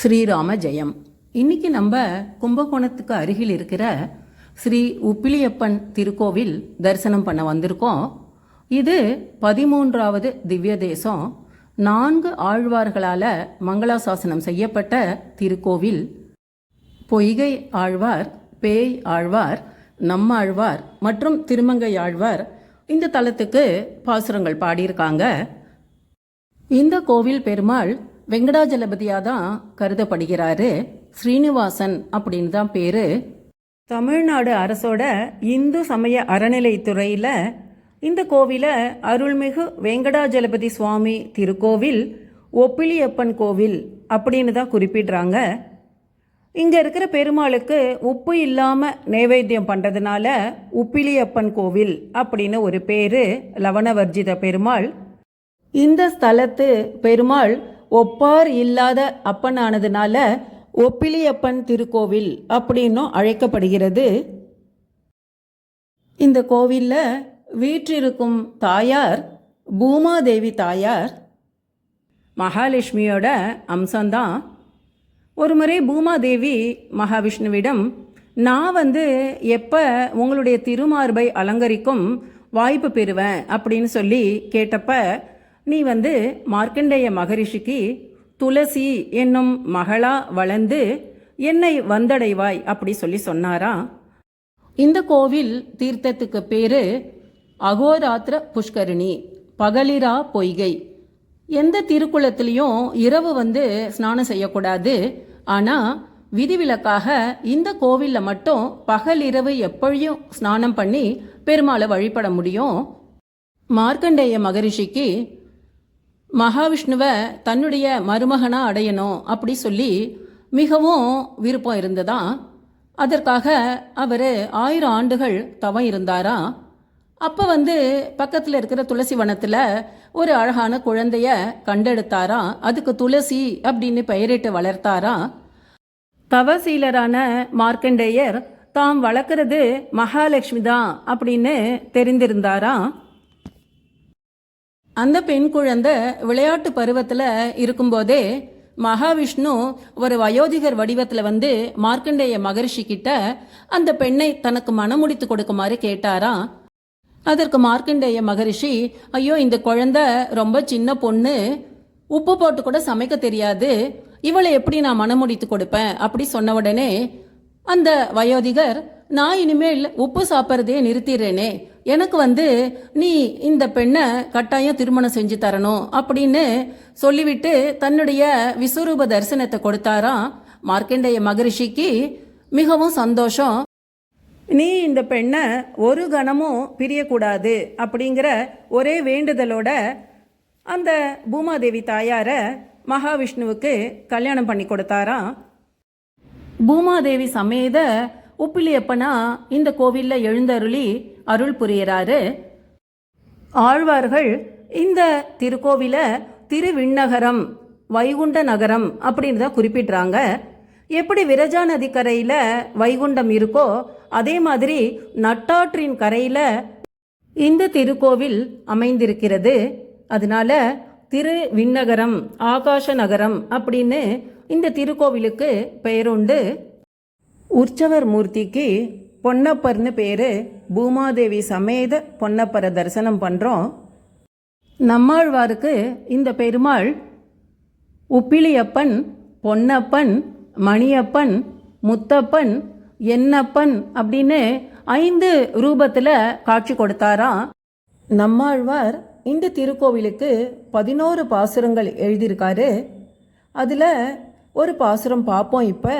ஸ்ரீராம ஜெயம். இன்னைக்கு நம்ம கும்பகோணத்துக்கு அருகில் இருக்கிற ஸ்ரீ உப்பிலியப்பன் திருக்கோவில் தரிசனம் பண்ண வந்திருக்கோம். இது பதிமூன்றாவது திவ்ய தேசம். நான்கு ஆழ்வார்களால் மங்களாசாசனம் செய்யப்பட்ட திருக்கோவில். பொய்கை ஆழ்வார் பேய் ஆழ்வார் நம்மாழ்வார் மற்றும் திருமங்கை ஆழ்வார் இந்த தலத்துக்கு பாசுரங்கள் பாடியிருக்காங்க. இந்த கோவில் பெருமாள் வெங்கடாஜலபதியாக தான் கருதப்படுகிறாரு. ஸ்ரீனிவாசன் அப்படின்னு தான் பேரு. தமிழ்நாடு அரசோட இந்து சமய அறநிலைத்துறையில் இந்த கோவிலை அருள்மிகு வெங்கடாஜலபதி சுவாமி திருக்கோவில் ஒப்பிலியப்பன் கோவில் அப்படின்னு தான் குறிப்பிடுறாங்க. இங்கே இருக்கிற பெருமாளுக்கு உப்பு இல்லாமல் நைவேத்தியம் பண்ணுறதுனால உப்பிலியப்பன் கோவில் அப்படின்னு ஒரு பேர் லவணவர்ஜித பெருமாள். இந்த ஸ்தலத்து பெருமாள் ஒப்பார் இல்லாத அப்பனானதுனால ஒப்பிலியப்பன் திருக்கோவில் அப்படின்னும் அழைக்கப்படுகிறது. இந்த கோவிலில் வீற்றிருக்கும் தாயார் பூமாதேவி தாயார் மகாலட்சுமியோட அம்சம்தான் ஒரு முறை பூமாதேவி மகாவிஷ்ணுவிடம் நான் வந்து எப்போ உங்களுடைய திருமார்பை அலங்கரிக்கும் வாய்ப்பு பெறுவேன்? அப்படின்னு சொல்லி கேட்டப்ப நீ வந்து மார்க்கண்டேய மகரிஷிக்கு துளசி என்னும் மகளா வளர்ந்து என்னை வந்தடைவாய் அப்படி சொல்லி சொன்னாரா? இந்த கோவில் தீர்த்தத்துக்கு பேரு அகோராத்திர புஷ்கரிணி பகலிரா பொய்கை. எந்த திருக்குளத்திலையும் இரவு வந்து ஸ்நானம் செய்யக்கூடாது. ஆனால் விதிவிலக்காக இந்த கோவிலில் மட்டும் பகல் இரவு எப்பொழுதும் ஸ்நானம் பண்ணி பெருமாளை வழிபட முடியும்? மார்க்கண்டேய மகரிஷிக்கு மகாவிஷ்ணுவை தன்னுடைய மருமகனாக அடையணும் அப்படி சொல்லி மிகவும் விருப்பம் இருந்ததா? அதற்காக அவர் ஆயிரம் ஆண்டுகள் தவம் இருந்தாரா? அப்போ வந்து பக்கத்தில் இருக்கிற துளசி வனத்தில் ஒரு அழகான குழந்தைய கண்டெடுத்தாரா? அதுக்கு துளசி அப்படின்னு பெயரிட்டு வளர்த்தாரா? தவசீலரான மார்க்கண்டேயர் தாம் வளர்க்குறது மகாலட்சுமி தான் அப்படின்னு தெரிந்திருந்தாரா? அந்த பெண் குழந்தை விளையாட்டு பருவத்தில் இருக்கும்போதே மகாவிஷ்ணு ஒரு வயோதிகர் வடிவத்தில் வந்து மார்க்கண்டேய மகரிஷி கிட்ட அந்த பெண்ணை தனக்கு மனமுடித்து கொடுக்குமாறு கேட்டாராம். அதற்கு மார்க்கண்டேய மகரிஷி ஐயோ இந்த குழந்தை ரொம்ப சின்ன பொண்ணு. உப்பு போட்டு கூட சமைக்க தெரியாது. இவளை எப்படி நான் மனமுடித்து கொடுப்பேன்? அப்படி சொன்ன உடனே அந்த வயோதிகர் நான் இனிமேல் உப்பு சாப்பிட்றதே நிறுத்திடுறேனே. எனக்கு வந்து நீ இந்த பெண்ணை கட்டாயம் திருமணம் செஞ்சு தரணும் அப்படின்னு சொல்லிவிட்டு தன்னுடைய விஸ்வரூப தரிசனத்தை கொடுத்தாராம் மார்க்கண்டேய மகரிஷிக்கு. மிகவும் சந்தோஷம். நீ இந்த பெண்ணை ஒரு கணமும் பிரியக்கூடாது அப்படிங்கிற ஒரே வேண்டுதலோட அந்த பூமாதேவி தாயார மகாவிஷ்ணுவுக்கு கல்யாணம் பண்ணி கொடுத்தாராம். பூமாதேவி சமேத உப்பிலியப்பனா இந்த கோவிலில் எழுந்தருளி அருள் புரியறாரு. ஆழ்வார்கள் இந்த திருக்கோவிலை திருவிண்ணகரம் வைகுண்ட நகரம் அப்படின்னு தான் குறிப்பிட்றாங்க. எப்படி விரஜா நதிக்கரையில் வைகுண்டம் இருக்கோ அதே மாதிரி நட்டாற்றின் கரையில் இந்த திருக்கோவில் அமைந்திருக்கிறது. அதனால திரு விண்ணகரம் ஆகாஷ நகரம் அப்படின்னு இந்த திருக்கோவிலுக்கு பெயருண்டு உற்சவர் மூர்த்திக்கு பொன்னப்பர்னு பேர். பூமாதேவி சமேத பொன்னப்பரை தரிசனம் பண்ணுறோம் நம்மாழ்வாருக்கு இந்த பெருமாள் உப்பிலியப்பன் பொன்னப்பன் மணியப்பன் முத்தப்பன் என்னப்பன் அப்படின்னு ஐந்து ரூபத்தில் காட்சி கொடுத்தாராம். நம்மாழ்வார் இந்த திருக்கோவிலுக்கு பதினோரு பாசுரங்கள் எழுதியிருக்காரு. அதில் ஒரு பாசுரம் பார்ப்போம் இப்போ.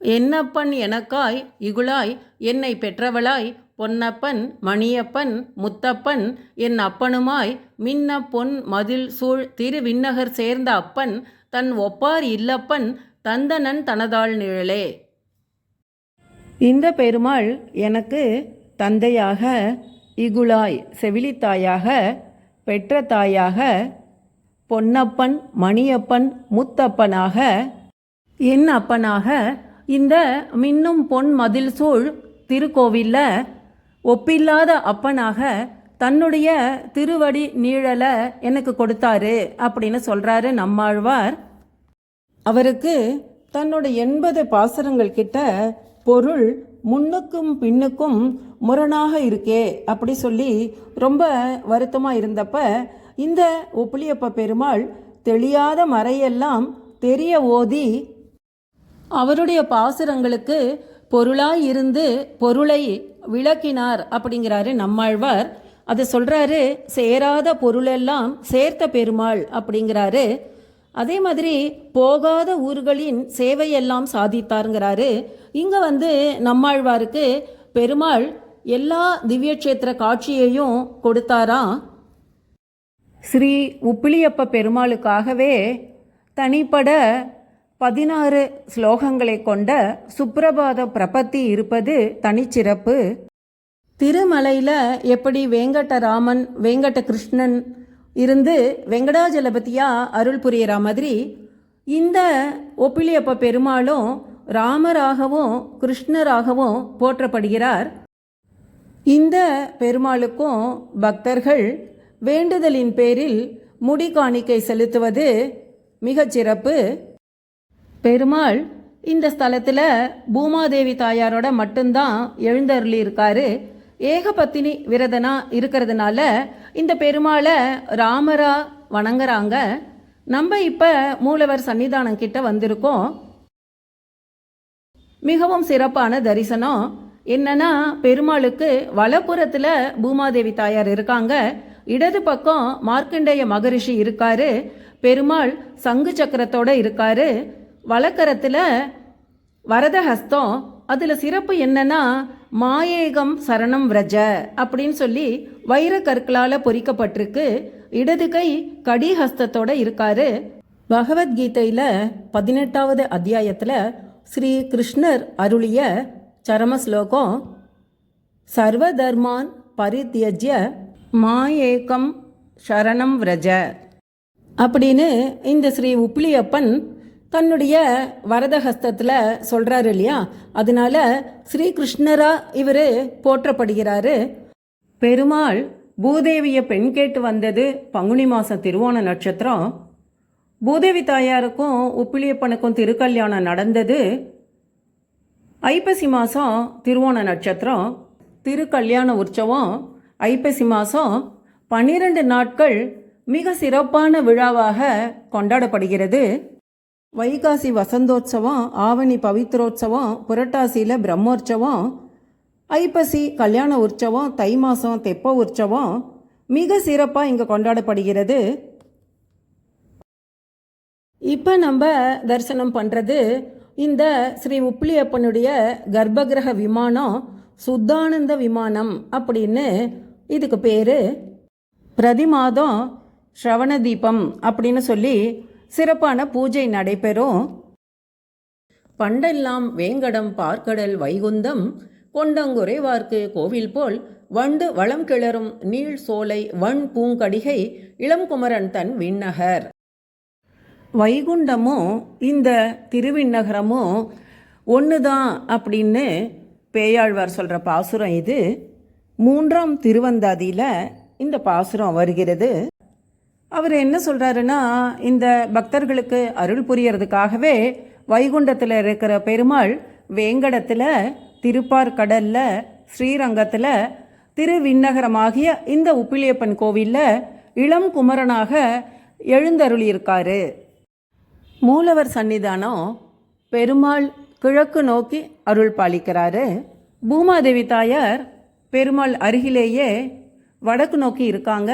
என்னப்பன் எனக்காய் இகுலாய் என்னை பெற்றவளாய் பொன்னப்பன் மணியப்பன் முத்தப்பன் என் அப்பனுமாய் மின்ன பொன் மதில் சூழ் திருவிண்ணகர் சேர்ந்த அப்பன் தன் ஒப்பார் இல்லப்பன் தந்தனன் தனதாள் நிழலே. இந்த பெருமாள் எனக்கு தந்தையாக இகுலாய் செவிலித்தாயாக பெற்ற தாயாக பொன்னப்பன் மணியப்பன் முத்தப்பனாக என் அப்பனாக இந்த மின்னும் பொன் மதில் சூழ் திருக்கோவிலில் ஒப்பில்லாத அப்பனாக தன்னுடைய திருவடி நீழலை எனக்கு கொடுத்தாரு அப்படின்னு சொல்கிறாரு நம்மாழ்வார். அவருக்கு தன்னோட எண்பது பாசரங்கள் கிட்ட பொருள் முன்னுக்கும் பின்னுக்கும் முரணாக இருக்கே அப்படி சொல்லி ரொம்ப வருத்தமாக இருந்தப்ப இந்த ஒப்புளியப்ப பெருமாள் தெளியாத மறையெல்லாம் தெரிய ஓதி அவருடைய பாசுரங்களுக்கு பொருளாய் இருந்து பொருளை விளக்கினார் அப்படிங்கிறாரு நம்மாழ்வார். அதை சொல்கிறாரு சேராத பொருளெல்லாம் சேர்த்த பெருமாள் அப்படிங்கிறாரு. அதே மாதிரி போகாத ஊர்களின் சேவையெல்லாம் சாதித்தாருங்கிறாரு. இங்கே வந்து நம்மாழ்வாருக்கு பெருமாள் எல்லா திவ்யக்ஷேத்திர காட்சியையும் கொடுத்தாராம் ஸ்ரீ உப்பிலியப்ப பெருமாளுக்காகவே தனிப்பட பதினாறு ஸ்லோகங்களை கொண்ட சுப்பிரபாத பிரபத்தி இருப்பது தனிச்சிறப்பு. திருமலையில் எப்படி வேங்கடராமன் வேங்கட கிருஷ்ணன் இருந்து வெங்கடாஜலபதியாக அருள் புரியிற மாதிரி இந்த ஒப்பிலியப்ப பெருமாளும் ராமராகவும் கிருஷ்ணராகவும் போற்றப்படுகிறார். இந்த பெருமாளுக்கும் பக்தர்கள் வேண்டுதலின் பேரில் முடி காணிக்கை செலுத்துவது மிகச் சிறப்பு பெருமாள் இந்த ஸ்தலத்தில் பூமாதேவி தாயாரோட மட்டும்தான் எழுந்தருளி இருக்காரு. ஏகபத்தினி விரதனா இருக்கிறதுனால இந்த பெருமாளை ராமரா வணங்குறாங்க. நம்ம இப்போ மூலவர் சன்னிதானம் கிட்ட வந்திருக்கோம். மிகவும் சிறப்பான தரிசனம். என்னன்னா பெருமாளுக்கு வலப்புறத்தில் பூமாதேவி தாயார் இருக்காங்க. இடது பக்கம் மார்க்கண்டேய மகரிஷி இருக்காரு. பெருமாள் சங்கு சக்கரத்தோட இருக்காரு. வழக்கரத்தில் வரதஹஸ்தம் அதில் சிறப்பு என்னன்னா மாயேகம் சரணம் விரஜ அப்படின்னு சொல்லி வைர கற்களால் பொறிக்கப்பட்டிருக்கு. இடது கை கடிஹஸ்தத்தோட இருக்காரு. பகவத்கீதையில் பதினெட்டாவது அத்தியாயத்தில் ஸ்ரீ கிருஷ்ணர் அருளிய சரம ஸ்லோகம் சர்வதர்மான் பரித்தியஜ்ய மாயேகம் சரணம் விரஜ அப்படின்னு இந்த ஸ்ரீ உப்பிலியப்பன் தன்னுடைய வரதஹஸ்தத்தில் சொல்கிறாரு இல்லையா? அதனால ஸ்ரீகிருஷ்ணரா இவர் போற்றப்படுகிறாரு. பெருமாள் பூதேவியை பெண் கேட்டு வந்தது பங்குனி மாதம் திருவோண நட்சத்திரம். பூதேவி தாயாருக்கும் உப்பிலியப்பனுக்கும் திருக்கல்யாணம் நடந்தது ஐப்பசி மாதம் திருவோண நட்சத்திரம். திருக்கல்யாண உற்சவம் ஐப்பசி மாதம் பன்னிரண்டு நாட்கள் மிக சிறப்பான விழாவாக கொண்டாடப்படுகிறது. வைகாசி வசந்தோற்சவம் ஆவணி பவித்ரோற்சவம் புரட்டாசியில் பிரம்மோற்சவம் ஐப்பசி கல்யாண உற்சவம் தை மாதம் தெப்ப உற்சவம் மிக சிறப்பாக இங்கே கொண்டாடப்படுகிறது. இப்போ நம்ம தரிசனம் பண்ணுறது இந்த ஸ்ரீ உப்பிலியப்பனுடைய கர்ப்பகிரக விமானம் சுத்தானந்த விமானம் அப்படின்னு இதுக்கு பேர். பிரதி மாதம் ஸ்ரவண தீபம் அப்படின்னு சொல்லி சிறப்பான பூஜை நடைபெறும். பண்டெல்லாம் வேங்கடம் பார்க்கடல் வைகுந்தம் கொண்டங்குறைவார்க்கு கோவில் போல் வண்டு வளம் கிளறும் நீள் சோலை வண் பூங்கடிகை இளங்குமரன் தன் விண்ணகர். வைகுண்டமும் இந்த திருவிண்ணகரமும் ஒன்று தான் அப்படின்னு பேயாழ்வார் சொல்கிற பாசுரம் இது. மூன்றாம் திருவந்தாதியில் இந்த பாசுரம் வருகிறது. அவர் என்ன சொல்கிறாருன்னா இந்த பக்தர்களுக்கு அருள் புரியறதுக்காகவே வைகுண்டத்தில் இருக்கிற பெருமாள் வேங்கடத்தில் திருப்பார்கடலில் ஸ்ரீரங்கத்தில் திருவிண்ணகரமாகிய இந்த உப்பிலியப்பன் கோவிலில் இளம் குமரனாக எழுந்தருளியிருக்காரு. மூலவர் சன்னிதானம் பெருமாள் கிழக்கு நோக்கி அருள் பாலிக்கிறாரு. பூமாதேவி தாயார் பெருமாள் அருகிலேயே வடக்கு நோக்கி இருக்காங்க.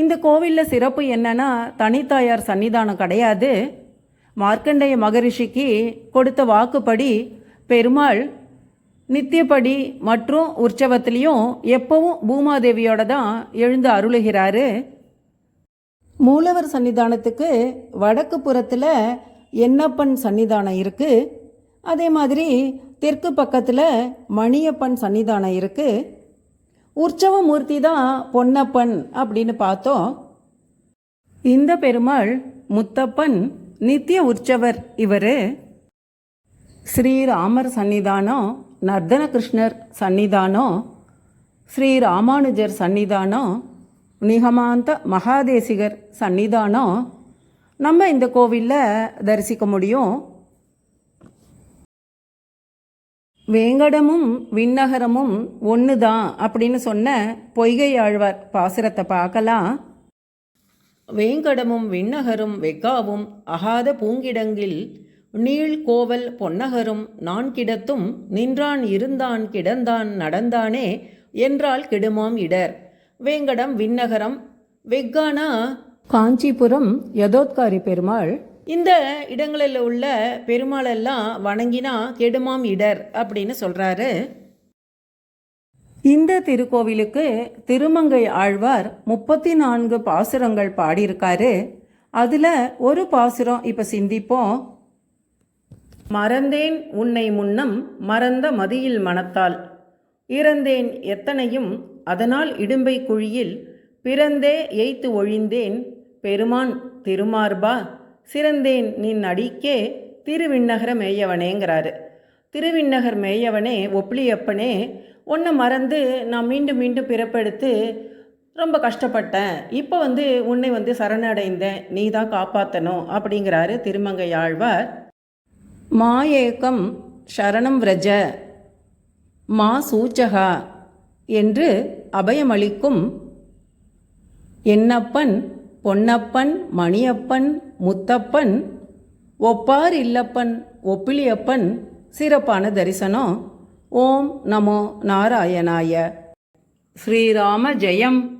இந்த கோவிலில் சிறப்பு என்னன்னா தனித்தாயார் சன்னிதானம் கிடையாது. மார்க்கண்டேய மகரிஷிக்கு கொடுத்த வாக்குப்படி பெருமாள் நித்தியப்படி மற்றும் உற்சவத்திலையும் எப்பவும் பூமாதேவியோட தான் எழுந்து அருளுகிறாரு. மூலவர் சன்னிதானத்துக்கு வடக்கு புறத்தில் எண்ணப்பன் சன்னிதானம் இருக்குது அதே மாதிரி தெற்கு பக்கத்தில் மணியப்பன் சன்னிதானம் இருக்குது உற்சவ மூர்த்தி தான் பொன்னப்பன் அப்படின்னு பார்த்தோம். இந்த பெருமாள் முத்தப்பன் நித்திய உற்சவர் இவர். ஸ்ரீராமர் சன்னிதானம் நர்தன கிருஷ்ணர் சன்னிதானம் ஸ்ரீ ராமானுஜர் சன்னிதானம் நிகமாந்த மகாதேசிகர் சன்னிதானம். நம்ம இந்த கோவிலில் தரிசிக்க முடியும். வேங்கடமும் விண்ணகரமும் ஒன்று தான் அப்படின்னு சொன்ன பொய்கை ஆழ்வார் பாசுரத்தை பார்க்கலாம் வேங்கடமும் விண்ணகரும் வெக்காவும் அகாத பூங்கிடங்கில் நீள் கோவல் பொன்னகரும் நான் கிடத்தும் நின்றான் இருந்தான் கிடந்தான் நடந்தானே என்றால் கெடுமாம் இடர். வேங்கடம் விண்ணகரம் வெக்கானா? காஞ்சிபுரம் யதோத்காரி பெருமாள் இந்த இடங்களில் உள்ள பெருமாளெல்லாம் வணங்கினா கெடுமாம் இடர் அப்படின்னு சொல்கிறாரு இந்த திருக்கோவிலுக்கு திருமங்கை ஆழ்வார் முப்பத்தி நான்கு பாசுரங்கள் பாடியிருக்காரு. அதில் ஒரு பாசுரம் இப்போ சிந்திப்போம். மறந்தேன் உன்னை முன்னம் மறந்த மதியில் மனத்தால் இறந்தேன் எத்தனையும் அதனால் இடும்பை குழியில். பிறந்தே எய்த்து ஒழிந்தேன் பெருமான் திருமார்பா. சிறந்தேன் நின் அடிக்கே திருவிண்ணகர மேயவனேங்கிறாரு. திருவிண்ணகர் மேயவனே ஒப்ளியப்பனே உன்னை மறந்து நான் மீண்டும் மீண்டும் பிறப்பெடுத்து ரொம்ப கஷ்டப்பட்டேன். இப்போ வந்து உன்னை வந்து சரணடைந்தேன். நீ தான் காப்பாற்றணும் அப்படிங்கிறாரு திருமங்கை ஆழ்வார் மாயேக்கம் சரணம் விரஜ மா சூச்சகா என்று அபயமளிக்கும் என்னப்பன் பொன்னப்பன் மணியப்பன் முத்தப்பன் ஒப்பார் இல்லப்பன் ஒப்பிலியப்பன் சிறப்பான தரிசனம் ஓம் நமோ நாராயணாய. ஸ்ரீராம ஜெயம்.